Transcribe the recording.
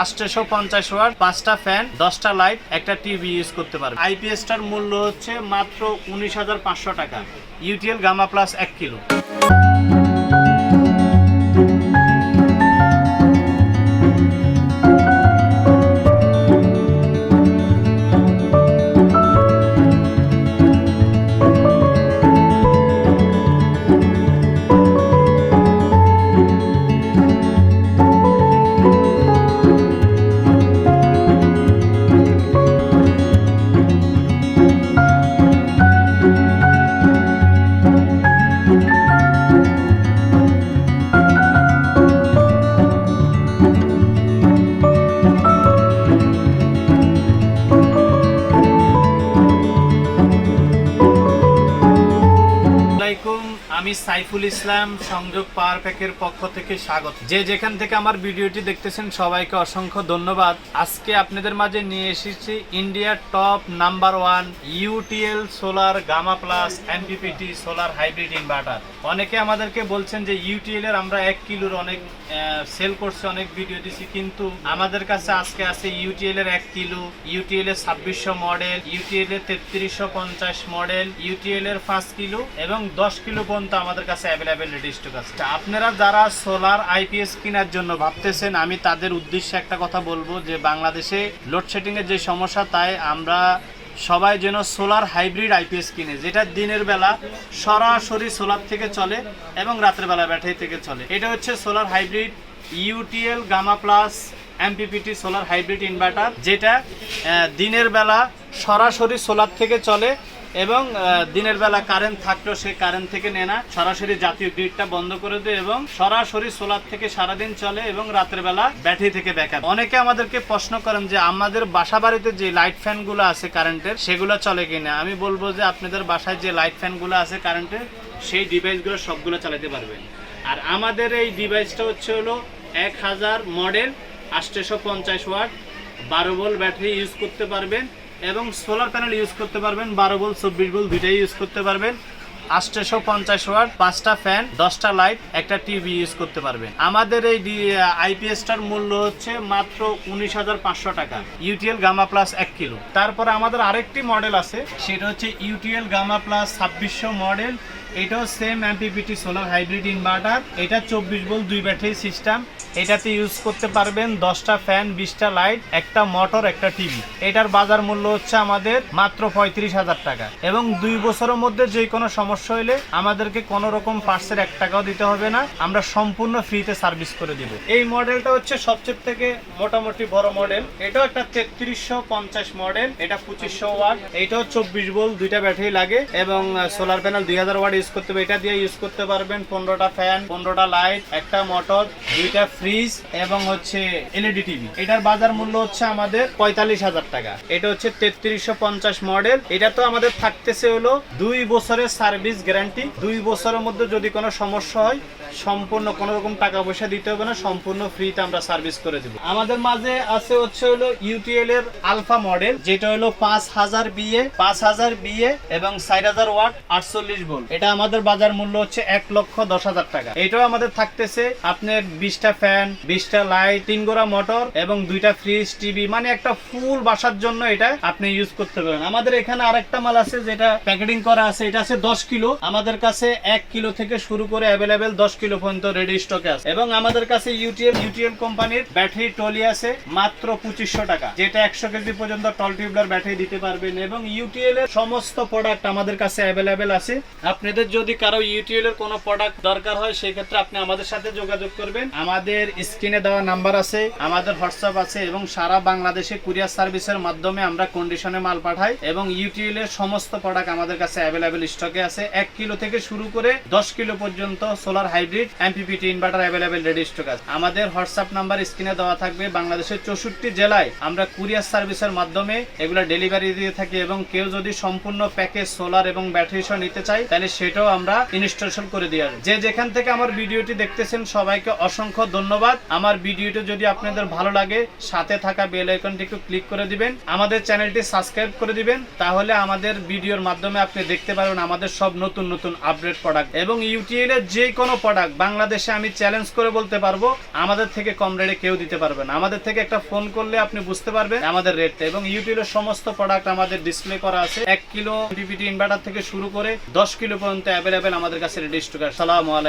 পাঁচশো পঞ্চাশ ওয়াট, পাঁচটা ফ্যান, দশটা লাইট, একটা টিভি ইউজ করতে পারবে। আইপিএসটার মূল্য হচ্ছে মাত্র উনিশ হাজার পাঁচশো টাকা। ইউটিএল গামা প্লাস এক কিলো। আমি সাইফুল ইসলাম, সংযোগ পাওয়ার প্যাকের পক্ষ থেকে স্বাগত। যে যেখান থেকে আমার ভিডিওটি দেখতেছেন, সবাইকে অসংখ্য ধন্যবাদ। আজকে আপনাদের মাঝে নিয়ে এসেছি ইন্ডিয়ার top number one UTL solar Gamma Plus MPPT solar hybrid inverter. অনেকে আমাদেরকে বলছেন যে ইউটিএল এর আমরা এক কিলোর অনেক সেল করছে, অনেক ভিডিও দিছি, কিন্তু আমাদের কাছে আজকে আছে ইউটিএল এর এক কিলো, ইউটিএল এর ছাব্বিশশো মডেল, ইউটিএল এর তেত্রিশশো পঞ্চাশ মডেল, ইউটিএল এর পাঁচ কিলো এবং দশ কিলো পর্যন্ত আমাদের কাছে অ্যাভেলেবেল রেডি স্টক আছে। আপনারা যারা সোলার আইপিএস কেনার জন্য ভাবতেছেন, আমি তাদের উদ্দেশ্যে একটা কথা বলব যে, বাংলাদেশে লোডশেডিং এর যে সমস্যা, তাই আমরা সবাই যেন সোলার হাইব্রিড আইপিএস কিনে, যেটা দিনের বেলা সরাসরি সোলার থেকে চলে এবং রাতের বেলা ব্যাটারি থেকে চলে। এটা হচ্ছে solar hybrid UTL Gamma Plus MPPT solar hybrid inverter যেটা দিনের বেলা সরাসরি সোলার থেকে চলে এবং দিনের বেলা কারেন্ট থাকলেও সে কারেন্ট থেকে নেয় না। সরাসরি জাতীয় গ্রিডটা বন্ধ করে দেয় এবং সরাসরি সোলার থেকে সারাদিন চলে এবং রাতের বেলা ব্যাটারি থেকে ব্যাকআপ অনেকে আমাদেরকে প্রশ্ন করেন যে, আমাদের বাসা বাড়িতে যে লাইট ফ্যানগুলো আছে কারেন্টের সেগুলো চলে কিনা? আমি বলব যে, আপনাদের বাসায় যে লাইট ফ্যানগুলো আছে কারেন্টের সেই ডিভাইসগুলো সবগুলো চালাতে পারবেন। আর আমাদের এই ডিভাইসটা হচ্ছে হলো এক হাজার মডেল আটশোশো পঞ্চাশ ওয়াট বারো ভোল্ট ব্যাটারি ইউজ করতে পারবেন। এবং সোলার প্যানেল ইউজ করতে পারবেন বারো বল চব্বিশ বল দুইটাই ইউজ করতে পারবেন। আটশোশো পঞ্চাশ ওয়াট, পাঁচটা ফ্যান, দশটা লাইট, একটা টিভি ইউজ করতে পারবেন আমাদের এই আইপিএসটার মূল্য হচ্ছে মাত্র উনিশ হাজার পাঁচশো টাকা ইউটিএল গামা প্লাস এক কিলো। তারপরে আমাদের আরেকটি মডেল আছে, সেটা হচ্ছে ইউটিএল গামা প্লাস ছাব্বিশশো মডেল এটাও same MPPT solar hybrid inverter এটা চব্বিশ ভোল্ট দুই ব্যাটারি সিস্টেম এটাতে ইউজ করতে পারবেন দশটা ফ্যান, বিশটা লাইট, একটা মোটর একটা টিভি। এটার বাজার মূল্য হচ্ছে আমাদের মাত্র পঁয়ত্রিশ হাজার টাকা। এবং দুই বছরের মধ্যে যে কোনো সমস্যা হলে আমাদেরকে কোনো রকম পার্সের এক টাকাও দিতে হবে না। আমরা সম্পূর্ণ ফ্রিতে সার্ভিস করে দিব। এই মডেলটা হচ্ছে সবচেয়ে থেকে মোটামুটি বড় মডেল। এটাও একটা তেত্রিশশো পঞ্চাশ মডেল। এটা পঁচিশশো ওয়াট। এটাও চব্বিশ ভোল্ট দুইটা ব্যাটারি লাগে এবং সোলার প্যানেল দুই হাজার ওয়াট ইউজ করতে হবে। এটা দিয়ে ইউজ করতে পারবেন পনেরোটা ফ্যান পনেরোটা লাইট একটা মোটর দুইটা ফ্রিজ এবং হচ্ছে এলইডি টিভি এটার বাজার মূল্য হচ্ছে আমাদের পঁয়তাল্লিশ হাজার টাকা। এটা হচ্ছে তেত্রিশশো পঞ্চাশ মডেল। এটা তো আমাদের থাকতেছে হলো দুই বছরের সার্ভিস গ্যারান্টি দুই বছরের মধ্যে যদি কোনো সমস্যা হয়, সম্পূর্ণ কোনো রকম টাকা পয়সা দিতে হবে না, সম্পূর্ণ ফ্রিতে আমরা সার্ভিস করে দেবো। আমাদের মাঝে আছে হচ্ছে হলো ইউটিএল এর আলফা মডেল যেটা হলো পাঁচ হাজার বিএ পাঁচ হাজার বিএ এবং ষাট হাজার ওয়াট আটচল্লিশ ভোল্ট এটা আমাদের বাজার মূল্য হচ্ছে এক লক্ষ দশ হাজার টাকা। এটাও আমাদের থাকতেছে আপনার বিশটা ফ্যান বিশটা লাইট তিন গোড়া মোটর এবং দুইটা ফ্রিজ টিভি মানে একটা ফুল বাসার জন্য এটা আপনি ইউজ করতে পারেন। আমাদের এখানে আরেকটা মাল আছে যেটা প্যাকেটিং করা আছে, এটা আছে দশ কিলো, আমাদের কাছে এক কিলো থেকে শুরু করে অ্যাভেলেবেল দশ কিলো পর্যন্ত রেডি স্টকে আছে। এবং আমাদের কাছে ইউটিএল ইউটিএল কোম্পানির ব্যাটারি টলি আছে, মাত্র পঁচিশশো টাকা, যেটা একশো কেজি পর্যন্ত টল টিউবলার ব্যাটারি দিতে পারবেন। এবং ইউটিএল এর সমস্ত প্রোডাক্ট আমাদের কাছে অ্যাভেলেবেল আছে। আপনাদের যদি কারও ইউটিএল এর কোনো প্রোডাক্ট দরকার হয় সেই ক্ষেত্রে আপনি আমাদের সাথে যোগাযোগ করবেন। আমাদের স্ক্রিনে দেওয়া নাম্বার আছে, আমাদের হোয়াটসঅ্যাপ আছে, এবং সারা বাংলাদেশে কুরিয়ার সার্ভিসের মাধ্যমে আমরা কন্ডিশনে মাল পাঠাই। এবং ইউটিএল এর সমস্ত প্রোডাক্ট আমাদের কাছে অ্যাভেলেবেল স্টকে আছে। এক কিলো থেকে শুরু করে দশ কিলো পর্যন্ত solar hybrid MPPT inverter available ready stock আছে। আমাদের হোয়াটসঅ্যাপ নাম্বার স্ক্রিনে দেওয়া থাকবে। বাংলাদেশের চৌষট্টি জেলায় আমরা কুরিয়ার সার্ভিসের মাধ্যমে এগুলো ডেলিভারি দিয়ে থাকি এবং কেউ যদি সম্পূর্ণ প্যাকেজ সোলার এবং ব্যাটারি সহ নিতে চাই তাহলে সেটাও আমরা ইনস্টলেশন করে দিয়ে আসব। যে যেখান থেকে আমার ভিডিওটি দেখতেছেন, সবাইকে অসংখ্য ধন্যবাদ। আমার ভিডিওটি যদি আপনাদের ভালো লাগে, সাথে থাকা বেল আইকনটি একটু ক্লিক করে দিবেন। আমাদের চ্যানেলটি সাবস্ক্রাইব করে দিবেন। তাহলে আমাদের ভিডিওর মাধ্যমে আপনি দেখতে পারবেন আমাদের সব সব নতুন নতুন আপডেট প্রোডাক্ট এবং ইউটিএল এর যে কোনো প্রোডাক্ট বাংলাদেশে আমি চ্যালেঞ্জ করে বলতে পারব, আমাদের থেকে কম রেটে কেউ দিতে পারবে না। আমাদের থেকে একটা ফোন করলে আপনি বুঝতে পারবেন আমাদের রেটটা এবং ইউটিএল এর সমস্ত প্রোডাক্ট আমাদের ডিসপ্লে করা আছে। এক কিলো ডিপিটি ইনভার্টার থেকে শুরু করে দশ কিলো পর্যন্ত অ্যাভেলেবেল আমাদের কাছে রেডি স্টক সালাম আলাইকুম।